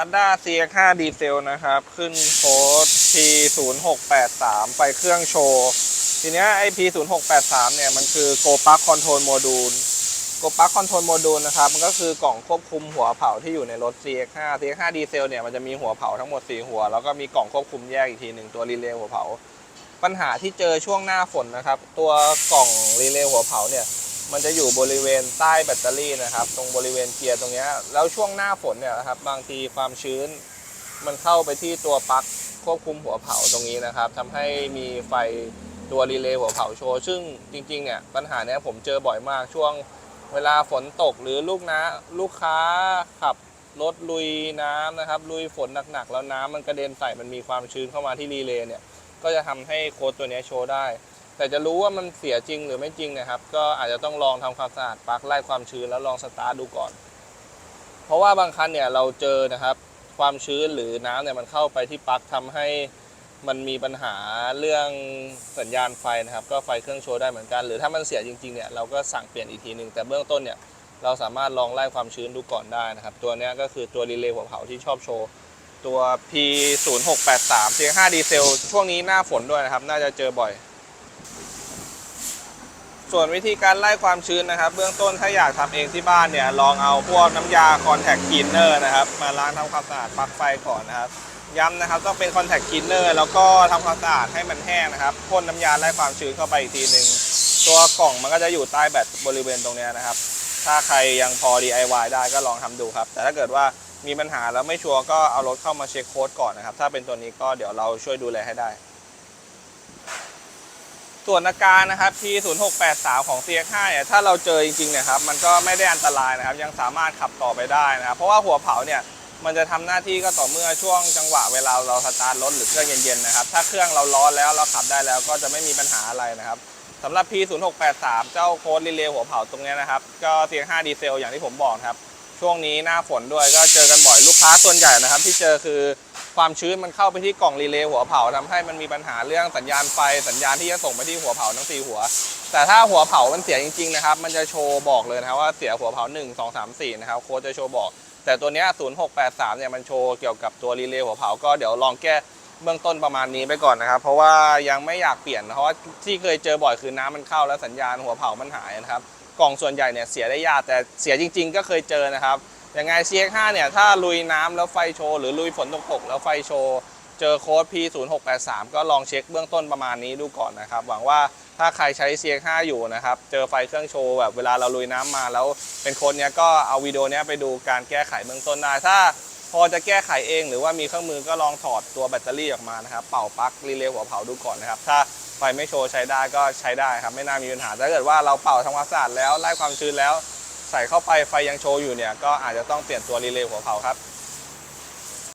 Mazda CX-5 ดีเซลนะครับ ขึ้นโค้ด P0683 ไปเครื่องโชว์ ทีเนี้ยไอ้ P0683 เนี่ย มันคือ Go Park Control Module Go Park Control Module นะครับ มันก็คือกล่องควบคุมหัวเผาที่อยู่ในรถ CX-5 CX-5 ดีเซลเนี่ย มันจะมีหัวเผาทั้งหมด 4 หัว แล้วก็มีกล่องควบคุมแยกอีกทีหนึ่งตัวรีเลย์หัวเผา ปัญหาที่เจอช่วงหน้าฝนนะครับ ตัวกล่องรีเลย์หัวเผาเนี่ย มันจะอยู่บริเวณใต้แบตเตอรี่นะครับ ตรงบริเวณเกียร์ตรงนี้แล้วช่วงหน้าฝนเนี่ยนะครับ บางทีความชื้น มันเข้าไปที่ตัวปลั๊กควบคุมหัวเผาตรงนี้นะครับทำให้มีไฟตัวรีเลย์หัวเผาโชว์ ซึ่งจริงๆเนี่ยปัญหาเนี้ยผมเจอบ่อยมากช่วงเวลาฝนตกหรือลูกน้าลูกค้าขับรถลุยน้ำนะครับลุยฝนหนักๆ แล้วน้ำมันกระเด็นใส่มันมีความชื้นเข้ามาที่รีเลย์เนี่ยก็จะทำให้โค้ดตัวเนี้ยโชว์ได้ แต่จะรู้ว่ามันเสียจริงหรือไม่จริงนะครับ ก็อาจจะต้องลองทำความสะอาดปลั๊กไล่ความชื้นแล้วลองสตาร์ทดูก่อน เพราะว่าบางคันเนี่ยเราเจอนะครับ ความชื้นหรือน้ำเนี่ยมันเข้าไปที่ปลั๊กทำให้มันมีปัญหาเรื่องสัญญาณไฟนะครับ ก็ไฟเครื่องโชว์ได้เหมือนกัน หรือถ้ามันเสียจริงๆเนี่ยเราก็สั่งเปลี่ยนอีกทีหนึ่งแต่เบื้องต้นเนี่ยเราสามารถลองไล่ความชื้นดูก่อนได้นะครับ ตัวนี้ก็คือตัวรีเลย์หัวเผาที่ชอบโชว์ ตัว P0683 เสียง5ดีเซลช่วงนี้หน้าฝนด้วยนะครับ น่าจะเจอบ่อย ส่วนวิธีการไล่ความชื้นนะครับ เบื้องต้นถ้าอยากทำเองที่บ้านเนี่ยลองเอาพวกน้ำยา Contact Cleaner นะครับมาล้างทำความสะอาดปลั๊กไฟก่อนนะครับย้ำนะครับต้องเป็น Contact Cleaner แล้วก็ทำความสะอาดให้มันแห้งนะครับพ่นน้ำยาไล่ความชื้นเข้าไปอีกทีหนึ่งตัวกล่องมันก็จะอยู่ใต้แบตบริเวณตรงนี้นะครับ ถ้าใครยังพอ DIY ได้ก็ลองทำดูครับ แต่ถ้าเกิดว่ามีปัญหาแล้วไม่ชัวร์ก็เอารถเข้ามาเช็คโค้ดก่อนนะครับ ถ้าเป็นตัวนี้ก็เดี๋ยวเราช่วยดูแลให้ได้ ส่วนอาการนะครับ P0683 ของ CX5 เนี่ยถ้าเราเจอจริงๆเนี่ยครับมันก็ไม่ได้อันตรายนะครับ ยังสามารถขับต่อไปได้นะครับ เพราะว่าหัวเผาเนี่ยมันจะทำหน้าที่ก็ต่อเมื่อช่วงจังหวะเวลาเราสตาร์ทรถหรือเครื่องเย็นๆนะครับ ถ้าเครื่องเราร้อนแล้วเราขับได้แล้วก็จะไม่มีปัญหาอะไรนะครับสำหรับ P0683 เจ้าโค้ดรีเลย์หัวเผาตรงนี้นะครับ ก็ CX5 ดีเซลอย่างที่ผมบอกครับ ช่วงนี้หน้าฝนด้วยก็เจอกันบ่อยลูกค้าส่วนใหญ่นะครับ ที่เจอคือ ความชื้นมันเข้าไปที่กล่องรีเลย์หัวเผาทำให้มันมีปัญหาเรื่องสัญญาณไฟสัญญาณที่จะส่งไปที่หัวเผาทั้งสี่หัว แต่ถ้าหัวเผามันเสียจริงๆนะครับมันจะโชว์บอกเลยนะครับว่าเสียหัวเผา 1 2 3 4นะครับโค้ดจะโชว์บอก แต่ตัวนี้ย0683เนี่ยมันโชว์เกี่ยวกับตัวรีเลย์หัวเผาก็เดี๋ยวลองแก้เบื้องต้นประมาณนี้ไปก่อนนะครับ เพราะว่ายังไม่อยากเปลี่ยนเพราะว่าที่เคยเจอบ่อยคือน้ำมันเข้าแล้วสัญญาณหัวเผามันหายนะครับ กล่องส่วนใหญ่เนี่ยเสียได้ยากแต่เสียจริง ๆ ก็เคยเจอนะครับ ยังไง CX5 เนี่ยถ้าลุยน้ำแล้วไฟโชว์หรือลุยฝนตกๆแล้วไฟโชว์เจอโค้ด P0683 ก็ลองเช็คเบื้องต้นประมาณนี้ดูก่อนนะครับ หวังว่าถ้าใครใช้ CX5 อยู่นะครับ เจอไฟเครื่องโชว์แบบเวลาเราลุยน้ำมาแล้วเป็นโค้ดเนี้ยก็เอาวิดีโอเนี้ยไปดูการแก้ไขเบื้องต้นได้ถ้าพอจะแก้ไขเองหรือว่ามีเครื่องมือก็ลองถอดตัวแบตเตอรี่ออกมานะครับ เป่าปลั๊กรีเลย์หัวเผาดูก่อนนะครับ ถ้าไฟไม่โชว์ใช้ได้ก็ใช้ได้ครับ ไม่น่ามีปัญหาถ้าเกิดว่าเราเป่าทำความสะอาดแล้วไล่ความชื้นแล้ว ใส่เข้าไปไฟยังโชว์อยู่เนี่ยก็อาจจะต้องเปลี่ยนตัวรีเลย์หัวเผาครับ